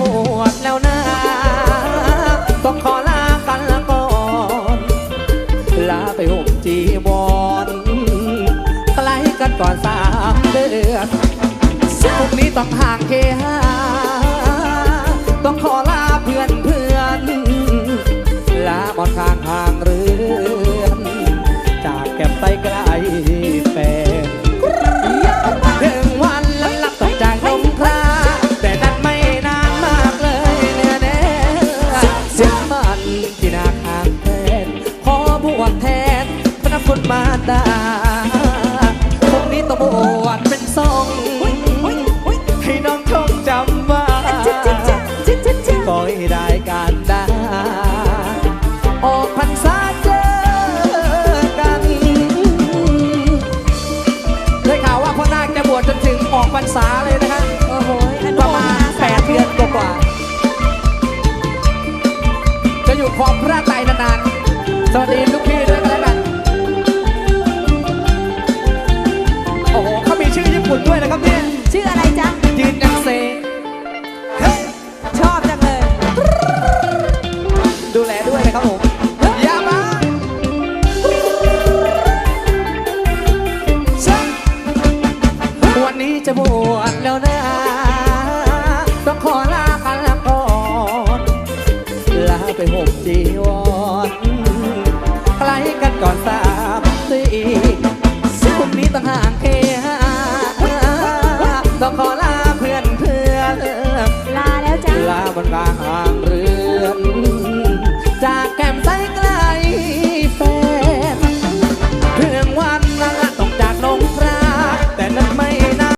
หวดแล้วนะต้องขอลากันละก่อน ลาไปห่จีวนใกล้กันก่อนสามเดือนพรุ่งนี้ต้องห่างเคหาต้องขอลาเพื่อนเพื่อนลาบมดทางห่างเรือ คุณมารดาพวกนี้ต้องบวชเป็นทรงให้น้องคงจำไว้ก็ให้ได้การดาออกพรรษาเจอกันได้ข่าวว่าพ่อนาคจะบวชจนถึงออกพรรษาเลยนะฮะประมาณแปดเดือนกว่าๆจะอยู่ครองพระไตนานๆสวัสดีลูกพี่ ยืนยังเซชอบจังเลย ดูแลด้วยนะครับผมอยามาวันนี้จะบวชแล้วนะ ต้องขอลากันก่อนลาไปห่มจีวรไกลกันก่อนสามสี่พรุ่งนี้ต้องห่างหาต้องขอ คนบาง